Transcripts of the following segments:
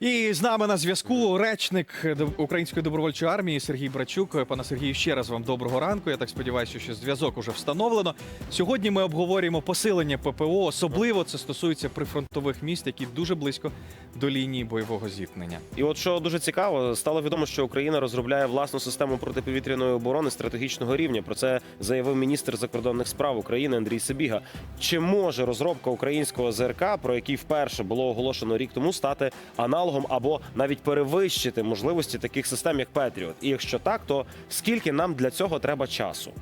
І з нами на зв'язку речник Української добровольчої армії Сергій Брачук. Пане Сергію, ще раз вам доброго ранку. Я так сподіваюся, що зв'язок уже встановлено. Сьогодні ми обговорюємо посилення ППО. Особливо це стосується прифронтових міст, які дуже близько до лінії бойового зіткнення. І от що дуже цікаво, стало відомо, що Україна розробляє власну систему протиповітряної оборони стратегічного рівня. Про це заявив міністр закордонних справ України Андрій Сибіга. Чи може розробка українського ЗРК, про який вперше було оголошено рік тому, стати аналогом або навіть перевищити можливості таких систем, як Петріот? І якщо так, то скільки нам для цього треба часу?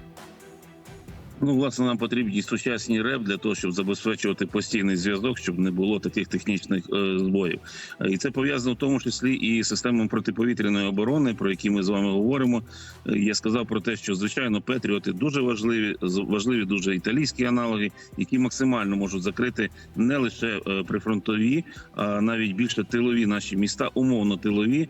Ну, власне, нам потрібні сучасні РЕП для того, щоб забезпечувати постійний зв'язок, щоб не було таких технічних е, збоїв. Е, І це пов'язано в тому числі і з системами протиповітряної оборони, про які ми з вами говоримо. Е, Я сказав про те, що звичайно Петріоти дуже важливі, важливі дуже італійські аналоги, які максимально можуть закрити не лише прифронтові, а навіть більше тилові наші міста, умовно тилові,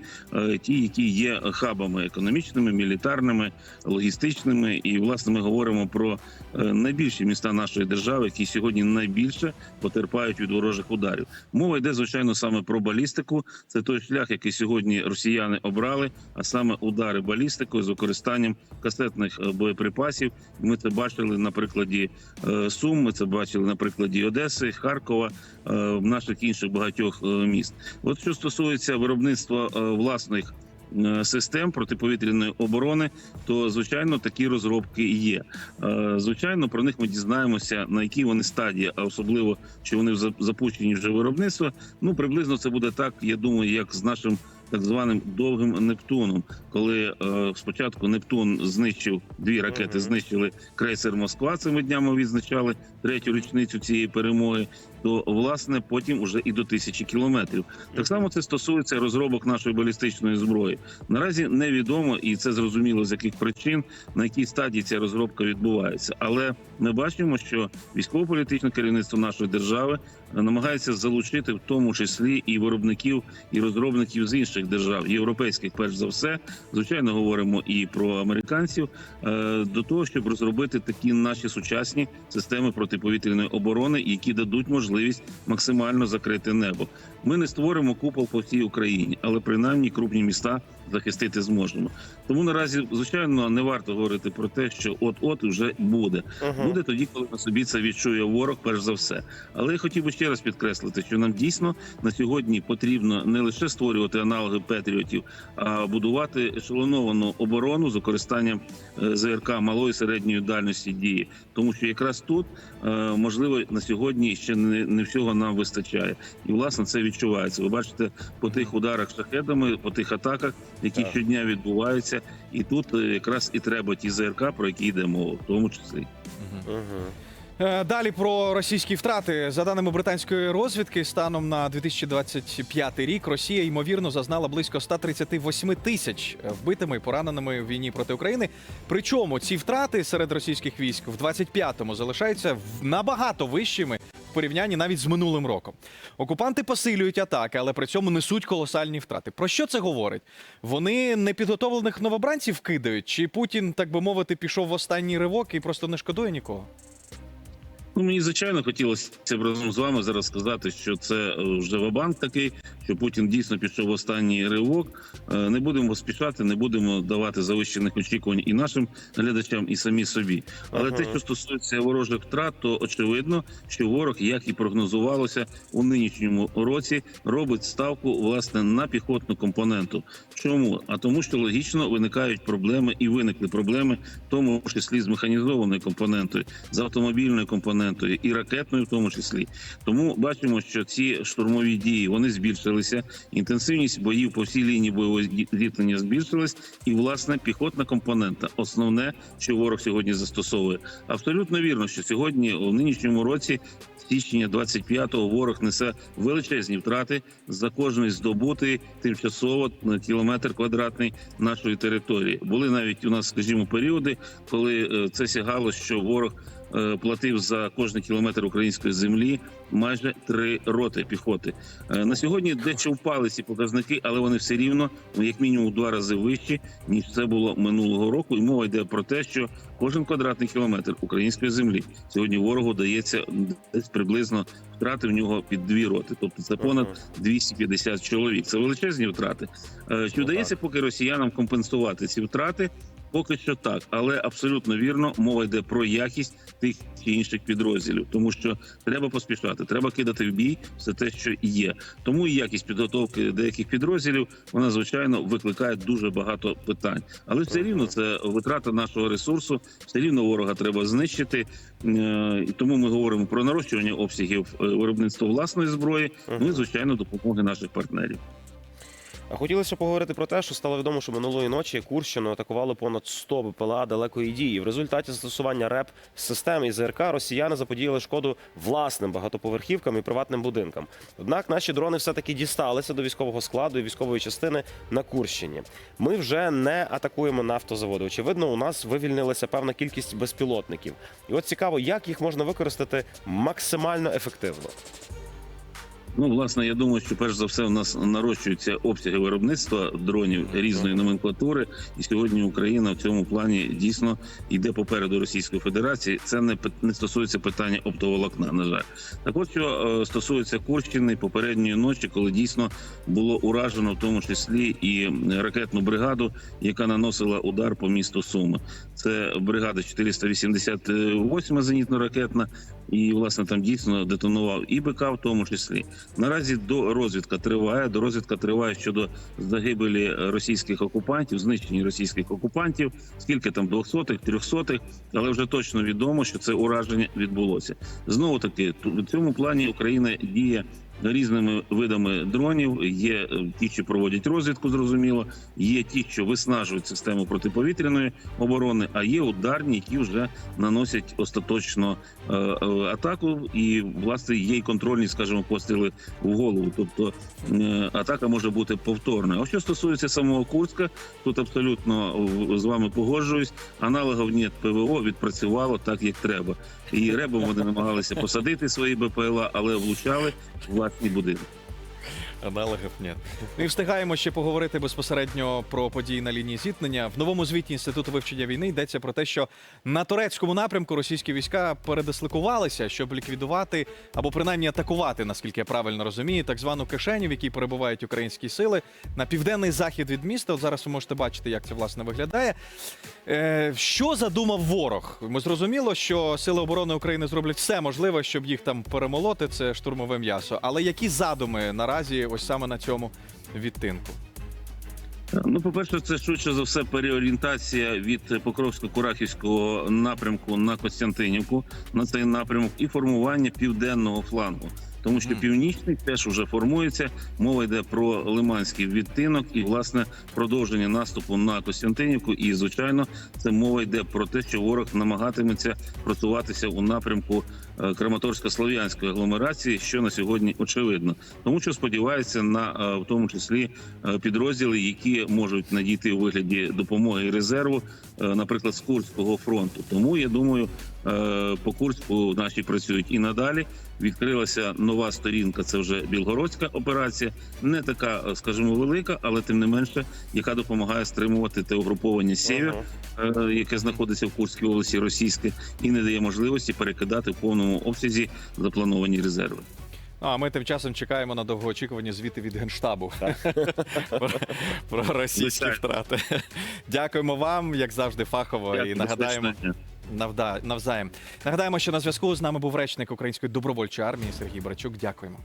ті, які є хабами економічними, мілітарними, логістичними. І власне ми говоримо про найбільші міста нашої держави, які сьогодні найбільше потерпають від ворожих ударів. Мова йде звичайно саме про балістику. Це той шлях, який сьогодні росіяни обрали, а саме удари балістикою з використанням касетних е, боєприпасів. Ми це бачили на прикладі е, Сум. Ми це бачили на прикладі Одеси, Харкова, е, наших інших багатьох е, міст. От що стосується виробництва е, власних. Е, Систем протиповітряної оборони, то звичайно такі розробки є. Е, Звичайно, про них ми дізнаємося на якій вони стадії, а особливо що вони за- запущені вже виробництво. Ну приблизно це буде так. Я думаю, як з нашим так званим довгим Нептуном, коли е, спочатку Нептун знищив дві ракети, знищили крейсер Москва. Цими днями відзначали третю річницю цієї перемоги. То власне потім уже і до тисячі кілометрів. Так само це стосується розробок нашої балістичної зброї. Наразі невідомо, і це зрозуміло з яких причин, на якій стадії ця розробка відбувається. Але ми бачимо, що військово-політичне керівництво нашої держави е, намагається залучити в тому числі і виробників, і розробників з інших держав, європейських, перш за все. Звичайно, говоримо і про американців е, до того, щоб розробити такі наші сучасні системи протиповітряної оборони, які дадуть можливість максимально закрити небо. Ми не створимо купол по всій Україні, але принаймні крупні міста захистити зможемо. Тому наразі, звичайно, не варто говорити про те, що от-от вже буде. Угу. Буде тоді, коли на собі це відчує ворог, перш за все. Але я хотів би ще раз підкреслити, що нам дійсно на сьогодні потрібно не лише створювати аналоги патріотів, а будувати ешелоновану оборону з використанням е, ЗРК малої середньої дальності дії, тому що якраз тут е, можливо на сьогодні ще не, не всього нам вистачає, і власне це відчувається. Ви бачите по тих ударах шахедами, по тих атаках, які Так. щодня відбуваються, і тут е, якраз і треба ті ЗРК, про які йде мова, в тому числі. Угу. Далі про російські втрати. За даними британської розвідки, станом на 2025 рік Росія ймовірно зазнала близько 138 тисяч вбитими і пораненими в війні проти України. Причому ці втрати серед російських військ в 25-му залишаються в- набагато вищими порівнянні навіть з минулим роком. Окупанти посилюють атаки, але при цьому несуть колосальні втрати. Про що це говорить? Вони непідготовлених новобранців кидають, чи Путін, так би мовити, пішов в останній ривок і просто не шкодує нікого? Ну, мені звичайно хотілося б разом з вами зараз сказати, що це е, вже вабанк такий, що Путін дійсно пішов в останній ривок. Е, Не будемо поспішати, не будемо давати завищених очікувань і нашим глядачам, і самі собі. Але Ага. те, що стосується ворожих втрат, то очевидно, що ворог, як і прогнозувалося у нинішньому році, робить ставку власне на піхотну компоненту. Чому? А тому, що логічно виникають проблеми і виникли проблеми, в тому числі з механізованою компонентою, з автомобільною компонентою і ракетною, в тому числі. Тому бачимо, що ці штурмові дії вони збільшилися. Інтенсивність боїв по всій лінії бойового зіткнення збільшилась, і власне піхотна компонента основне, що ворог сьогодні застосовує. Абсолютно вірно, що сьогодні у нинішньому році. Січня 25-го ворог несе величезні втрати за кожний здобутий тимчасово на кілометр квадратний нашої території. Були навіть у нас, скажімо, періоди, коли е, це сягало, що ворог платив за кожний кілометр української землі майже три роти піхоти. Е, На сьогодні дещо впали ці показники, але вони все рівно, як мінімум, два рази вищі ніж це було минулого року. І мова йде про те, що кожен квадратний кілометр української землі сьогодні ворогу дається десь приблизно втрати в нього під дві роти. Тобто це понад 250 чоловік. Це величезні втрати. Е, Чи Ну, вдається поки росіянам компенсувати ці втрати? Поки що так, але абсолютно вірно, мова йде про якість тих чи інших підрозділів, тому що треба поспішати, треба кидати в бій все те, що є. Тому і якість підготовки деяких підрозділів вона звичайно викликає дуже багато питань. Але все рівно це витрата нашого ресурсу. Все рівно ворога треба знищити. Е, І тому ми говоримо про нарощування обсягів е, виробництва власної зброї. Ну і звичайно допомоги наших партнерів. Хотілося поговорити про те, що стало відомо, що минулої ночі Курщину атакували понад 100 БПЛА далекої дії. В результаті застосування РЕП систем і ЗРК росіяни заподіяли шкоду власним багатоповерхівкам і приватним будинкам. Однак наші дрони все-таки дісталися до військового складу і військової частини на Курщині. Ми вже не атакуємо нафтозаводи. Очевидно, у нас вивільнилася певна кількість безпілотників. І от цікаво, як їх можна використати максимально ефективно. Ну, власне, я думаю, що перш за все у нас нарощуються обсяги виробництва дронів різної номенклатури, і сьогодні Україна в цьому плані дійсно йде попереду Російської Федерації. Це не не стосується питання оптоволокна. На жаль, так от що е, стосується Курщини попередньої ночі, коли дійсно було уражено в тому числі і ракетну бригаду, яка наносила удар по місту Суми. Це бригада 488 зенітно-ракетна, і власне там дійсно детонував і БК в тому числі. Наразі до розвідка триває. До розвідка триває щодо загибелі російських окупантів, знищення російських окупантів. Скільки там двохсотих, трьохсотих, але вже точно відомо, що це ураження відбулося. Знову таки, в цьому плані Україна діє. Різними видами дронів є е, ті, що проводять розвідку, зрозуміло. Є ті, що виснажують систему протиповітряної оборони, а є ударні, які вже наносять остаточно е, е, атаку, і власне є й контрольні, скажімо, постріли в голову. Тобто атака може бути повторна. А що стосується самого Курська, тут абсолютно з вами погоджуюсь. Аналогов ні ПВО відпрацювало так, як треба. І ребом вони намагалися посадити свої БПЛА, але влучали в власні будинки. Аналогів ні. Ми встигаємо ще поговорити безпосередньо про події на лінії зіткнення. В новому звіті інституту вивчення війни йдеться про те, що на турецькому напрямку російські війська передислокувалися, щоб ліквідувати або принаймні атакувати, наскільки я правильно розумію, так звану кишеню, в якій перебувають українські сили на південний захід від міста. От зараз ви можете бачити, як це власне виглядає. Е, що задумав ворог? Ми зрозуміло, що сили оборони України зроблять все можливе, щоб їх там перемолоти. Це штурмове м'ясо. Але які задуми наразі ось саме на цьому відтинку? Ну, по-перше, це швидше за все переорієнтація від Покровсько-Курахівського напрямку на Костянтинівку на цей напрямок і формування південного флангу. Тому що північний теж вже формується. Мова йде про лиманський відтинок і власне продовження наступу на Костянтинівку. І звичайно, це мова йде про те, що ворог намагатиметься просуватися у напрямку е, Краматорсько-Слов'янської агломерації, що на сьогодні очевидно, тому що сподівається на е, в тому числі е, підрозділи, які можуть надійти у вигляді допомоги і резерву, наприклад, з Курського фронту. Тому я думаю, по Курську наші працюють і надалі. Відкрилася нова сторінка. Це вже білгородська операція, не така, е, скажімо, велика, але тим не менше, яка допомагає стримувати те угруповання «Сєвєр», Ага. е, яке знаходиться в Курській області російське, і не дає можливості перекидати в повному обсязі заплановані резерви. А ми тим часом чекаємо на довгоочікувані звіти від генштабу про, про російські втрати. Дякуємо вам, як завжди, фахово і нагадаємо навзаєм. Нагадаємо, що на зв'язку з нами був речник Української добровольчої армії Сергій Брачук. Дякуємо.